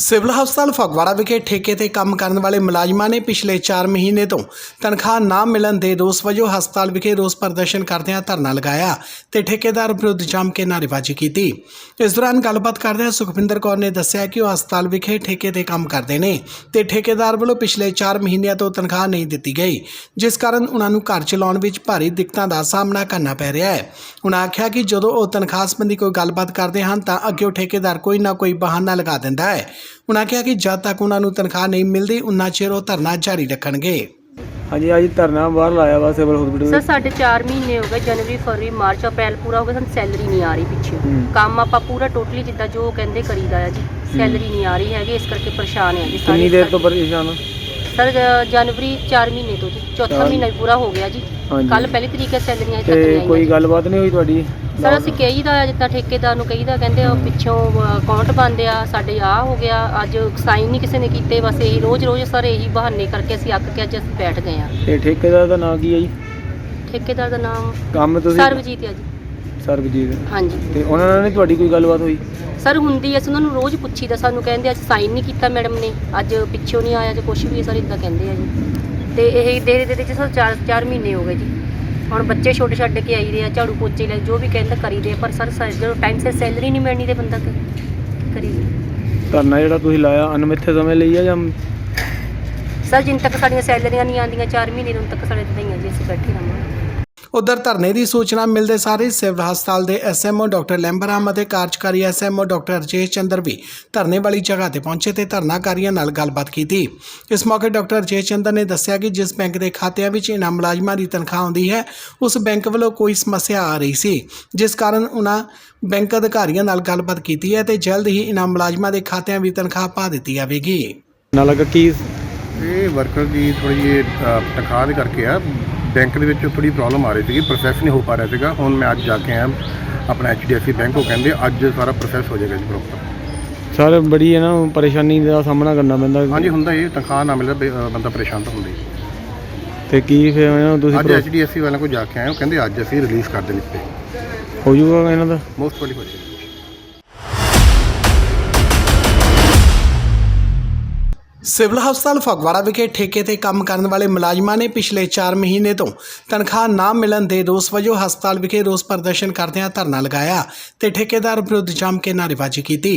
Civil ਹਸਪਤਾਲ ਫਗਵਾੜਾ ਵਿਖੇ ਠੇਕੇ ਤੇ ਕੰਮ ਕਰਨ ਵਾਲੇ ਮੁਲਾਜ਼ਮਾਂ ਨੇ ਪਿਛਲੇ 4 ਮਹੀਨੇ ਤੋਂ ਤਨਖਾਹ ਨਾ ਮਿਲਣ ਦੇ ਰੋਸ ਵਜੋਂ ਹਸਪਤਾਲ ਵਿਖੇ ਰੋਸ ਪ੍ਰਦਰਸ਼ਨ ਕਰਦਿਆਂ ਧਰਨਾ ਲਗਾਇਆ ਤੇ ਠੇਕੇਦਾਰ ਵਿਰੁੱਧ ਜੰਮ ਕੇ ਨਾਅਰੇਬਾਜ਼ੀ ਕੀਤੀ। ਇਸ ਦੌਰਾਨ ਗੱਲਬਾਤ ਕਰਦਿਆਂ ਸੁਖਵਿੰਦਰ ਕੌਰ ਨੇ ਦੱਸਿਆ ਕਿ ਉਹ ਹਸਪਤਾਲ ਵਿਖੇ ਠੇਕੇ ਤੇ ਕੰਮ ਕਰਦੇ ਨੇ ਤੇ ਠੇਕੇਦਾਰ ਵੱਲੋਂ ਪਿਛਲੇ 4 ਮਹੀਨਿਆਂ ਤੋਂ ਤਨਖਾਹ ਨਹੀਂ ਦਿੱਤੀ ਗਈ, ਜਿਸ ਕਾਰਨ ਉਹਨਾਂ ਨੂੰ ਘਰ ਚਲਾਉਣ ਵਿੱਚ ਭਾਰੀ ਦਿੱਕਤਾਂ ਦਾ ਸਾਹਮਣਾ ਕਰਨਾ ਪੈ ਰਿਹਾ ਹੈ। ਉਹਨਾਂ ਆਖਿਆ ਕਿ ਜਦੋਂ ਉਹ ਤਨਖਾਹ ਸੰਬੰਧੀ ਕੋਈ ਗੱਲਬਾਤ ਕਰਦੇ ਹਨ ਤਾਂ ਅੱਗੇ ਉਹ ਠੇਕੇਦਾਰ ਕੋਈ ਨਾ ਕੋਈ ਬਹਾਨਾ ਲਗਾ ਦਿੰਦਾ ਹੈ। ਉਹਨਾਂ ਕਿਹਾ ਕਿ ਜਦ ਤੱਕ ਉਹਨਾਂ ਨੂੰ ਤਨਖਾਹ ਨਹੀਂ ਮਿਲਦੀ ਉਨਾ ਚਿਰ ਉਹ ਧਰਨਾ ਜਾਰੀ ਰੱਖਣਗੇ। ਹਾਂਜੀ ਅੱਜ ਧਰਨਾ ਬਾਹਰ ਲਾਇਆ ਵਾ ਸਿਵਲ ਹਸਪੀਟਲ ਸਰ ਸਾਡੇ 4 ਮਹੀਨੇ ਹੋ ਗਏ ਜਨਵਰੀ ਫਰਵਰੀ ਮਾਰਚ ਅਪ੍ਰੈਲ ਪੂਰਾ ਹੋ ਗਿਆ ਸਾਨੂੰ ਸੈਲਰੀ ਨਹੀਂ ਆ ਰਹੀ ਪਿੱਛੇ। ਹੂੰ। ਕੰਮ ਆਪਾਂ ਪੂਰਾ ਟੋਟਲੀ ਜਿੱਦਾਂ ਜੋ ਕਹਿੰਦੇ ਕਰੀਦਾ ਆ ਜੀ ਸੈਲਰੀ ਨਹੀਂ ਆ ਰਹੀ ਹੈਗੀ ਇਸ ਕਰਕੇ ਪਰੇਸ਼ਾਨ ਆ ਜੀ ਸਾਰੇ ਕਿੰਨੀ ਦੇਰ ਤੋਂ ਪਰੇਸ਼ਾਨ ਹੋ? ਸਰ ਜਨਵਰੀ 4 ਮਹੀਨੇ ਤੋਂ ਜੀ ਚੌਥਾ ਚਾਰ- ਮਹੀਨਾ ਵੀ ਪੂਰਾ ਹੋ ਗਿਆ ਜੀ। ਹਾਂਜੀ। ਕੱਲ ਪਹਿਲੀ ਤਰੀਕ ਹੈ ਸੈਲਰੀਆਂ ਤੱਕ ਤੇ ਕੋਈ ਗੱਲਬਾਤ ਨਹੀਂ ਹੋਈ ਤੁਹਾਡੀ? ਸਰ ਅਸੀਂ ਕਹੀਦਾ ਆ ਜਿੱਦਾਂ ਠੇਕੇਦਾਰ ਨੂੰ ਕਹੀਦਾ ਕਹਿੰਦੇ ਉਹ ਪਿੱਛੋਂ ਅਕਾਊਂਟ ਬੰਦ ਆ ਸਾਡੇ ਆ ਹੋ ਗਿਆ ਅੱਜ ਸਾਈਨ ਨਹੀਂ ਕਿਸੇ ਨੇ ਕੀਤੇ ਬਸ ਇਹੀ ਰੋਜ਼ ਰੋਜ਼ ਸਰ ਇਹੀ ਬਹਾਨੇ ਕਰਕੇ ਅਸੀਂ ਅੱਕ ਕੇ ਅੱਜ ਅਸੀਂ ਬੈਠ ਗਏ ਆ। ਤੇ ਠੇਕੇਦਾਰ ਦਾ ਨਾਂ ਕੀ ਹੈ ਜੀ? ਠੇਕੇਦਾਰ ਦਾ ਨਾਮ ਕੰਮ ਤੁਸੀਂ ਸਰਬਜੀਤ ਆ ਜੀ। ਸਰਬਜੀਤ। ਹਾਂਜੀ। ਤੇ ਉਹਨਾਂ ਨਾਲ ਨਹੀਂ ਤੁਹਾਡੀ ਕੋਈ ਗੱਲਬਾਤ ਹੋਈ? ਸਰ ਹੁੰਦੀ ਅਸੀਂ ਉਹਨਾਂ ਨੂੰ ਰੋਜ਼ ਪੁੱਛੀਦਾ ਸਾਨੂੰ ਕਹਿੰਦੇ ਅੱਜ ਸਾਈਨ ਨਹੀਂ ਕੀਤਾ ਮੈਡਮ ਨੇ ਅੱਜ ਪਿੱਛੋਂ ਨਹੀਂ ਆਇਆ ਜੇ ਕੁਝ ਵੀ ਸਰ ਇਦਾਂ ਕਹਿੰਦੇ ਆ ਜੀ। ਤੇ ਇਹ ਦੇਰੇ ਦੇ ਵਿੱਚ ਸਰ 4 4 ਮਹੀਨੇ ਹੋ ਗਏ ਜੀ। ਹੁਣ ਬੱਚੇ ਛੋਟੇ ਛੱਡ ਕੇ ਆਈਦੇ ਆ ਝਾੜੂ ਪੋਚੇ ਲੈ ਜੋ ਵੀ ਕਹਿੰਦੇ ਕਰੀਦੇ ਆ, ਪਰ ਸਰ ਸਰ ਜਦੋਂ ਟਾਈਮ ਸਿਰ ਸੈਲਰੀ ਨਹੀਂ ਮਿਲਣੀ ਤੇ ਬੰਦਾ ਕੀ ਕਰੀਏ ਧਰਨਾ ਜਿਹੜਾ ਤੁਸੀਂ ਲਾਇਆ ਅਨਮਿੱਥੇ ਸਮੇਂ ਲਈ ਆ ਜਾਂ ਸਰ ਜਿੰਨ ਤੱਕ ਸਾਡੀਆਂ ਸੈਲਰੀਆਂ ਨਹੀਂ ਆਉਂਦੀਆਂ 4 ਮਹੀਨੇ ਨੂੰ ਤੱਕ ਸਾਡੇ ਇਦਾਂ ਹੀ ਆ ਜੀ ਅਸੀਂ ਬੈਠੇ ਰਹਾਂਗੇ। ਉਧਰ ਧਰਨੇ ਦੀ ਸੂਚਨਾ ਮਿਲਦੇ ਸਾਰੇ ਸਿਵਲ ਹਸਪਤਾਲ ਦੇ ਐਸਐਮਓ ਡਾਕਟਰ ਲੈਂਬਰਾਮ ਅਤੇ ਕਾਰਜਕਾਰੀ ਐਸਐਮਓ ਡਾਕਟਰ ਰਜੇਸ਼ ਚੰਦਰ ਵੀ ਧਰਨੇ ਵਾਲੀ ਜਗ੍ਹਾ ਤੇ ਪਹੁੰਚੇ ਤੇ ਧਰਨਾਕਾਰੀਆਂ ਨਾਲ ਗੱਲਬਾਤ ਕੀਤੀ। ਇਸ ਮੌਕੇ ਡਾਕਟਰ ਰਜੇਸ਼ ਚੰਦਰ ਨੇ ਦੱਸਿਆ ਕਿ ਜਿਸ ਬੈਂਕ ਦੇ ਖਾਤਿਆਂ ਵਿੱਚ ਇਨਾਮ ਮੁਲਾਜ਼ਮਾਂ ਦੀ ਤਨਖਾਹ ਆਉਂਦੀ ਹੈ ਉਸ ਬੈਂਕ ਵੱਲੋਂ ਕੋਈ ਸਮੱਸਿਆ ਆ ਰਹੀ ਸੀ ਜਿਸ ਕਾਰਨ ਉਹਨਾਂ ਬੈਂਕ ਅਧਿਕਾਰੀਆਂ ਨਾਲ ਗੱਲਬਾਤ ਕੀਤੀ ਹੈ ਤੇ ਜਲਦ ਹੀ ਇਨਾਮ ਮੁਲਾਜ਼ਮਾਂ ਦੇ ਖਾਤਿਆਂ ਵਿੱਚ ਤਨਖਾਹ ਪਾ ਦਿੱਤੀ ਜਾਵੇਗੀ। ਨਾ ਲੱਗਾ ਕੀ? ਇਹ ਵਰਕਰ ਦੀ ਥੋੜੀ ਜਿਹੀ ਤਨਖਾਹ ਦੇ ਕਰਕੇ ਆ। ਬੈਂਕ ਦੇ ਵਿੱਚ ਥੋੜੀ ਪ੍ਰੋਬਲਮ ਆ ਰਹੀ ਸੀਗੀ ਪ੍ਰੋਸੈਸ ਨਹੀਂ ਹੋ ਪਾ ਰਿਹਾ ਸੀਗਾ। ਹੁਣ ਮੈਂ ਅੱਜ ਜਾ ਕੇ ਆਇਆ ਆਪਣਾ HDFC ਬੈਂਕ ਉਹ ਕਹਿੰਦੇ ਅੱਜ ਸਾਰਾ ਪ੍ਰੋਸੈਸ ਹੋ ਜਾਏਗਾ ਜੀ ਪ੍ਰੋਪਰ ਸਰ ਬੜੀ ਹੈ ਨਾ ਪਰੇਸ਼ਾਨੀ ਦਾ ਸਾਹਮਣਾ ਕਰਨਾ ਪੈਂਦਾ। ਹਾਂਜੀ ਹੁੰਦਾ ਇਹ ਤਨਖਾਹ ਨਾ ਮਿਲੇ ਬ- ਅ, ਬੰਦਾ ਪਰੇਸ਼ਾਨ ਤਾਂ ਹੁੰਦਾ ਹੀ। ਤੇ ਕੀ ਫਿਰ ਇਹਨਾਂ ਨੂੰ ਤੁਸੀਂ ਅੱਜ ਭਰੋ- HDFC ਵਾਲਿਆਂ ਕੋਲ ਜਾ ਕੇ ਆਏ ਉਹ ਕਹਿੰਦੇ ਅੱਜ ਅਸੀਂ ਰਿਲੀਜ਼ ਕਰ ਦੇਣੀ ਤੇ ਹੋ ਜਾਊਗਾ ਇਹਨਾਂ ਦਾ? ਮੋਸਟ ਪ੍ਰੋਬਬਲੀ ਹੋ ਜਾਏਗਾ। ਸਿਵਲ ਹਸਪਤਾਲ ਫਗਵਾੜਾ ਵਿਖੇ ਠੇਕੇ ਤੇ ਕੰਮ ਕਰਨ ਵਾਲੇ ਮੁਲਾਜ਼ਮਾਂ ਨੇ ਪਿਛਲੇ 4 ਮਹੀਨੇ ਤੋਂ ਤਨਖਾਹ ਨਾ ਮਿਲਣ ਦੇ ਰੋਸ ਵਜੋਂ ਹਸਪਤਾਲ ਵਿਖੇ ਰੋਸ ਪ੍ਰਦਰਸ਼ਨ ਕਰਦਿਆਂ ਧਰਨਾ ਲਗਾਇਆ ਤੇ ਠੇਕੇਦਾਰ ਵਿਰੁੱਧ ਜੰਮ ਕੇ ਨਾਅਰੇਬਾਜ਼ੀ ਕੀਤੀ।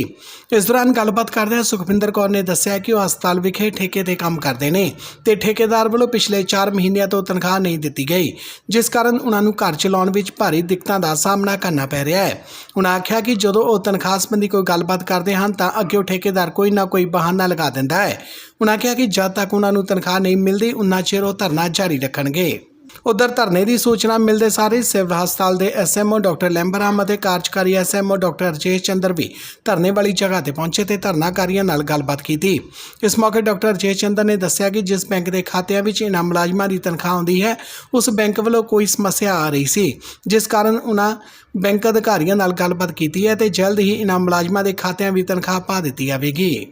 ਇਸ ਦੌਰਾਨ ਗੱਲਬਾਤ ਕਰਦਿਆਂ ਸੁਖਵਿੰਦਰ ਕੌਰ ਨੇ ਦੱਸਿਆ ਕਿ ਉਹ ਹਸਪਤਾਲ ਵਿਖੇ ਠੇਕੇ ਤੇ ਕੰਮ ਕਰਦੇ ਨੇ ਤੇ ਠੇਕੇਦਾਰ ਵੱਲੋਂ ਪਿਛਲੇ 4 ਮਹੀਨਿਆਂ ਤੋਂ ਤਨਖਾਹ ਨਹੀਂ ਦਿੱਤੀ ਗਈ, ਜਿਸ ਕਾਰਨ ਉਹਨਾਂ ਨੂੰ ਘਰ ਚਲਾਉਣ ਵਿੱਚ ਭਾਰੀ ਦਿੱਕਤਾਂ ਦਾ ਸਾਹਮਣਾ ਕਰਨਾ ਪੈ ਰਿਹਾ ਹੈ। ਉਹਨਾਂ ਆਖਿਆ ਕਿ ਜਦੋਂ ਉਹ ਤਨਖਾਹ ਸੰਬੰਧੀ ਕੋਈ ਗੱਲਬਾਤ ਕਰਦੇ ਹਨ ਤਾਂ ਅੱਗੇ ਉਹ ਠੇਕੇਦਾਰ ਕੋਈ ਨਾ ਕੋਈ ਬਹਾਨਾ ਲਗਾ ਦਿੰਦਾ ਹੈ। ਉਹਨਾਂ ਕਿਹਾ ਕਿ ਜਦ ਤੱਕ ਉਹਨਾਂ ਨੂੰ ਤਨਖਾਹ ਨਹੀਂ ਮਿਲਦੀ ਉਨਾ ਚਿਰ ਉਹ ਧਰਨਾ ਜਾਰੀ ਰੱਖਣਗੇ। ਉਧਰ ਧਰਨੇ ਦੀ ਸੂਚਨਾ ਮਿਲਦੇ ਸਾਰੇ ਸਿਵਲ ਹਸਪਤਾਲ ਦੇ ਐਸਐਮਓ ਡਾਕਟਰ ਲੈਂਬਰਾਮ ਅਤੇ ਕਾਰਜਕਾਰੀ ਐਸਐਮਓ ਡਾਕਟਰ ਰਜੇਸ਼ ਚੰਦਰ ਵੀ ਧਰਨੇ ਵਾਲੀ ਜਗ੍ਹਾ ਤੇ ਪਹੁੰਚੇ ਤੇ ਧਰਨਾਕਾਰੀਆਂ ਨਾਲ ਗੱਲਬਾਤ ਕੀਤੀ। ਇਸ ਮੌਕੇ ਡਾਕਟਰ ਰਜੇਸ਼ ਚੰਦਰ ਨੇ ਦੱਸਿਆ ਕਿ ਜਿਸ ਬੈਂਕ ਦੇ ਖਾਤਿਆਂ ਵਿੱਚ ਇਨਾਮ ਮੁਲਾਜ਼ਮਾਂ ਦੀ ਤਨਖਾਹ ਆਉਂਦੀ ਹੈ, ਉਸ ਬੈਂਕ ਵੱਲੋਂ ਕੋਈ ਸਮੱਸਿਆ ਆ ਰਹੀ ਸੀ, ਜਿਸ ਕਾਰਨ ਉਹਨਾਂ ਬੈਂਕ ਅਧਿਕਾਰੀਆਂ ਨਾਲ ਗੱਲਬਾਤ ਕੀਤੀ ਹੈ ਤੇ ਜਲਦ ਹੀ ਇਨਾਮ ਮੁਲਾਜ਼ਮਾਂ ਦੇ ਖਾਤਿਆਂ ਵਿੱਚ ਤਨਖਾਹ ਪਾ ਦਿੱਤੀ ਜਾਵੇਗੀ।